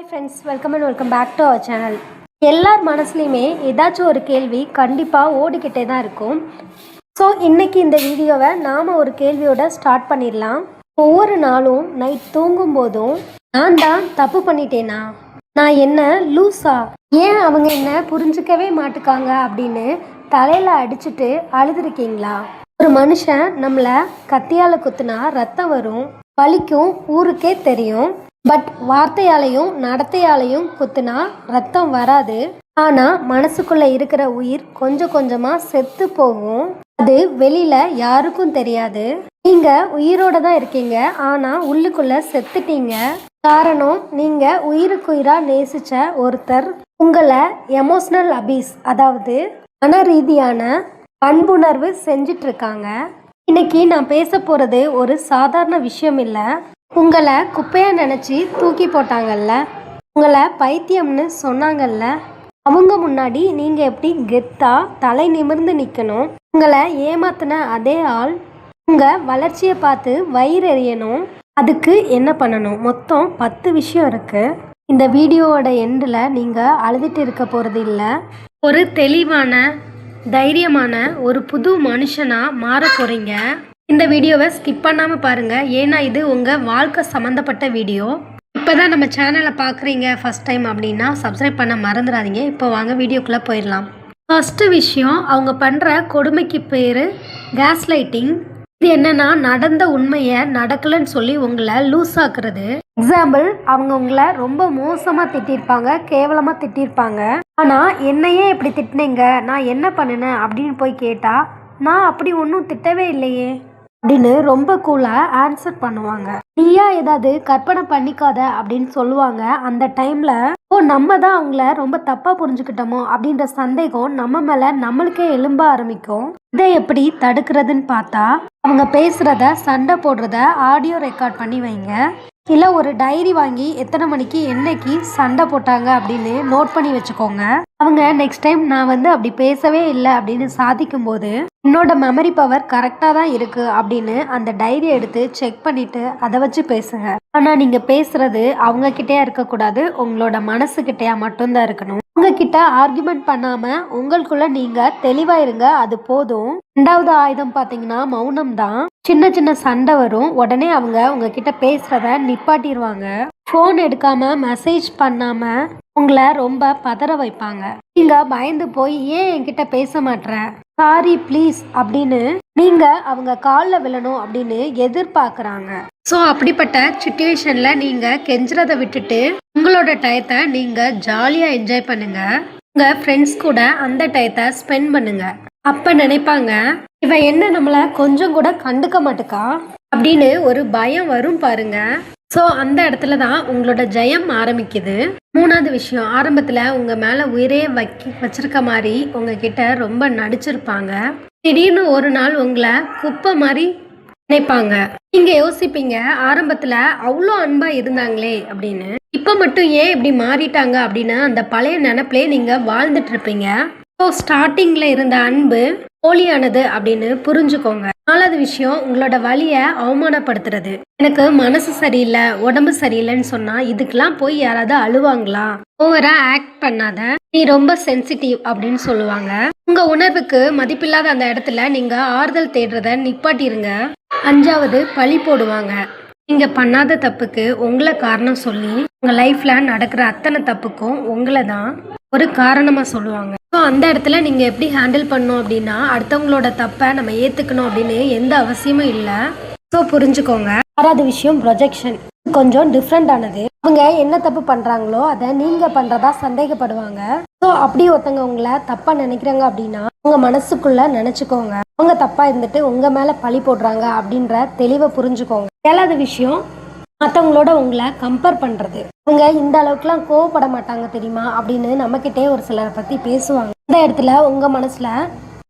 Hi friends welcome and welcome back to our channel எல்லார் மனசுலையுமே ஏதாச்சும் ஒரு கேள்வி கண்டிப்பாக ஓடிக்கிட்டே தான் இருக்கும். ஸோ இன்றைக்கி இந்த வீடியோவை நாம் ஒரு கேள்வியோட ஸ்டார்ட் பண்ணிடலாம். ஒவ்வொரு நாளும் நைட் தூங்கும் போதும் நான் தான் தப்பு பண்ணிட்டேனா? நான் என்ன லூஸா ஏன் அவங்க என்ன புரிஞ்சுக்கவே மாட்டுக்காங்க அப்படின்னு தலையில் அடிச்சுட்டு அழுதுருக்கீங்களா? ஒரு மனுஷன் நம்மளை கத்தியால் குத்துனா ரத்தம் வரும் வலிக்கும் ஊருக்கே தெரியும். பட் வார்த்தையாலையும் நடத்தையாலையும் குத்துனா ரத்தம் வராது. ஆனா மனசுக்குள்ள இருக்கிற உயிர் கொஞ்சம் கொஞ்சமா செத்து போகும். அது வெளியில யாருக்கும் தெரியாது. நீங்க உயிரோட தான் இருக்கீங்க. ஆனா உள்ளுக்குள்ள செத்துட்டீங்க. காரணம் நீங்க உயிருக்குயிரா நேசிச்ச ஒருத்தர். உங்களை எமோஷனல் அபீஸ் அதாவது மன ரீதியான பண்புணர்வு செஞ்சிட்டு இருக்காங்க. இன்னைக்கு நான் பேச போறது ஒரு சாதாரண விஷயம் இல்லை. உங்களை குப்பையா நினைச்சு தூக்கி போட்டாங்கல்ல? உங்களை பைத்தியம்னு சொன்னாங்கல்ல? அவங்க முன்னாடி நீங்க எப்படி கெத்தா தலை நிமிர்ந்து நிக்கணும்? உங்களை ஏமாத்தின அதே ஆள் உங்க வளர்ச்சியை பார்த்து வயிறு எறியணும் அதுக்கு என்ன பண்ணணும்? மொத்தம் பத்து விஷயம் இருக்கு. இந்த வீடியோவோட எண்டில் நீங்கள் அழுதுட்டு இருக்க போகிறது இல்லை. ஒரு தெளிவான தைரியமான ஒரு புது மனுஷனாக மாற போகிறீங்க இந்த வீடியோவை ஸ்கிப் பண்ணாமல் பாருங்கள் ஏன்னா இது உங்கள் வாழ்க்கை சம்மந்தப்பட்ட வீடியோ. இப்போ தான் நம்ம சேனலை பார்க்குறீங்க ஃபஸ்ட் டைம் அப்படின்னா சப்ஸ்கிரைப் பண்ண மறந்துடாதீங்க. இப்போ வாங்க வீடியோக்குள்ளே போயிடலாம். ஃபஸ்ட்டு விஷயம் அவங்க பண்ணுற கொடுமைக்கு பேர் கேஸ் லைட்டிங் இது என்னென்னா நடந்த உண்மையை நடக்கலைன்னு சொல்லி உங்களை லூஸ் ஆக்குறது. எக்ஸாம்பிள் அவங்க உங்களை ரொம்ப மோசமாக திட்டிருப்பாங்க கேவலமாக திட்டிருப்பாங்க. ஆனால் என்னையே இப்படி திட்டினீங்க நான் என்ன பண்ணினேன் அப்படின்னு போய் கேட்டால் நான் அப்படி ஒன்றும் திட்டவே இல்லையே. அப்படின்னு ரொம்ப கூலாக ஆன்சர் பண்ணுவாங்க. நீயா ஏதாவது கற்பனை பண்ணிக்காத அப்படின்னு சொல்லுவாங்க. அந்த டைம்ல ஓ நம்ம தான் அவங்கள ரொம்ப தப்பா புரிஞ்சுக்கிட்டோமோ அப்படின்ற சந்தேகம் நம்ம மேல நம்மளுக்கே எலும்ப ஆரம்பிக்கும். இதை எப்படி தடுக்கிறதுன்னு பார்த்தா அவங்க பேசுறத சண்டை போடுறத ஆடியோ ரெக்கார்ட் பண்ணி வைங்க. இல்லை ஒரு டைரி வாங்கி எத்தனை மணிக்கு என்னைக்கு சண்டை போட்டாங்க அப்படின்னு நோட் பண்ணி வச்சுக்கோங்க. அவங்க நெக்ஸ்ட் டைம் நான் வந்து அப்படி பேசவே இல்லை அப்படின்னு சாதிக்கும் போது என்னோட மெமரி பவர் கரெக்டாக தான் இருக்கு அப்படின்னு அந்த டைரி எடுத்து செக் பண்ணிட்டு அதை வச்சு பேசுங்க. ஆனால் நீங்கள் பேசுறது அவங்க கிட்டேயா இருக்கக்கூடாது உங்களோட மனசுக்கிட்டேயா மட்டும்தான் இருக்கணும். உங்ககிட்ட ஆர்குமெண்ட் பண்ணாமல் உங்களுக்குள்ள நீங்கள் தெளிவாக இருங்க அது போதும். ரெண்டாவது ஆயுதம் பார்த்தீங்கன்னா மௌனம் தான். சின்ன சின்ன சண்டை வரும். உடனே அவங்க உங்ககிட்ட பேசுகிறத நிப்பாட்டிடுவாங்க ஃபோன் எடுக்காமல் மெசேஜ் பண்ணாமல் உங்களை ரொம்ப பதற வைப்பாங்க. நீங்கள் பயந்து போய் ஏன் என்கிட்ட பேச மாட்டேற சாரி ப்ளீஸ் அப்படின்னு நீங்க அவங்க காலில் விழணும் அப்படின்னு எதிர்பார்க்குறாங்க. ஸோ அப்படிப்பட்ட சுச்சுவேஷனில் நீங்கள் கெஞ்சுறதை விட்டுட்டு உங்களோட டயத்தை நீங்கள் ஜாலியாக என்ஜாய் பண்ணுங்கள் உங்கள் ஃப்ரெண்ட்ஸ் கூட அந்த டயத்தை ஸ்பெண்ட் பண்ணுங்கள் அப்போ நினைப்பாங்க இவன் என்ன நம்மளை கொஞ்சம் கூட கண்டுக்க மாட்டுக்கா? அப்படின்னு ஒரு பயம் வரும் பாருங்க. ஸோ அந்த இடத்துல தான் உங்களோட ஜெயம் ஆரம்பிக்குது. மூணாவது விஷயம் ஆரம்பத்தில் உங்கள் மேலே உயிரே வைக்க வச்சிருக்க மாதிரி உங்ககிட்ட ரொம்ப நடிச்சிருப்பாங்க. திடீர்னு ஒரு நாள் உங்களை குப்பை மாதிரி நினைப்பாங்க. நீங்க யோசிப்பீங்க ஆரம்பத்துல அவ்வளோ அன்பா இருந்தாங்களே அப்படின்னு. இப்ப மட்டும் ஏன் இப்படி மாறிட்டாங்க அப்படின்னு அந்த பழைய நினப்பிலே நீங்க வாழ்ந்துட்டு இருப்பீங்க. ஸோ ஸ்டார்டிங்ல இருந்த அன்பு போலியானது அப்படின்னு புரிஞ்சுக்கோங்க. நாலாவது விஷயம் உங்களோட வழியை அவமானப்படுத்துறது. எனக்கு மனசு சரியில்லை உடம்பு சரியில்லைன்னு சொன்னா இதுக்கெல்லாம் போய் யாராவது அழுவாங்களா? ஓவரா ஆக்ட் பண்ணாத. நீ ரொம்ப சென்சிட்டிவ் அப்படின்னு சொல்லுவாங்க. உங்க உணர்வுக்கு மதிப்பில்லாத அந்த இடத்துல நீங்க ஆறுதல் தேடுறத நிப்பாட்டிருங்க. அஞ்சாவது பழி போடுவாங்க. நீங்க பண்ணாத தப்புக்கு உங்களை காரணம் சொல்லி உங்க லைஃப்ல நடக்கிற அத்தனை தப்புக்கும் உங்களை தான் ஒரு காரணமா சொல்லுவாங்க. ஸோ அந்த இடத்துல நீங்கள் எப்படி ஹேண்டில் பண்ணணும் அப்படின்னா அடுத்தவங்களோட தப்பை நம்ம ஏத்துக்கணும் அப்படின்னு எந்த அவசியமும் இல்லை. ஸோ புரிஞ்சுக்கோங்க. ஆறாவது விஷயம் ப்ரொஜெக்ஷன் கொஞ்சம் டிஃப்ரெண்ட் ஆனது. அவங்க என்ன தப்பு பண்ணுறாங்களோ அதை நீங்கள் பண்ணுறதா சந்தேகப்படுவாங்க. ஸோ அப்படி ஒருத்தவங்க உங்களை தப்பாக நினைக்கிறாங்க அப்படின்னா உங்கள் மனசுக்குள்ள நினச்சிக்கோங்க. அவங்க தப்பாக இருந்துட்டு உங்கள் மேலே பழி போடுறாங்க அப்படின்ற தெளிவை புரிஞ்சுக்கோங்க. ஏழாவது விஷயம் மற்றவங்களோட உங்களை கம்பேர் பண்ணுறது அவங்க இந்த அளவுக்குலாம் கோவப்பட மாட்டாங்க தெரியுமா? அப்படின்னு நம்மக்கிட்டே ஒரு சிலரை பற்றி பேசுவாங்க. இந்த இடத்துல உங்கள் மனசில்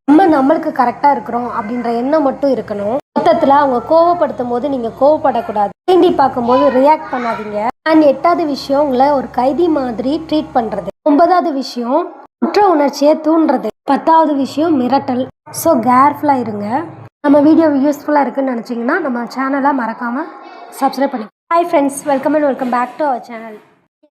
நம்ம நம்மளுக்கு கரெக்டாக இருக்கிறோம் அப்படின்ற எண்ணம் மட்டும் இருக்கணும். மொத்தத்தில் அவங்க கோவப்படுத்தும் போது நீங்கள் கோவப்படக்கூடாது. தீண்டி பார்க்கும்போது ரியாக்ட் பண்ணாதீங்க. அண்ட் எட்டாவது விஷயம் உங்களை ஒரு கைதி மாதிரி ட்ரீட் பண்ணுறது ஒன்பதாவது விஷயம் குற்ற உணர்ச்சியை தூண்டுறது. பத்தாவது விஷயம் மிரட்டல். ஸோ கேர்ஃபுல்லாக இருங்க. நம்ம வீடியோ யூஸ்ஃபுல்லாக இருக்குன்னு நினச்சிங்கன்னா நம்ம சேனலை மறக்காமல் சப்ஸ்கிரைப் பண்ணி Hi friends, welcome and welcome back to our channel.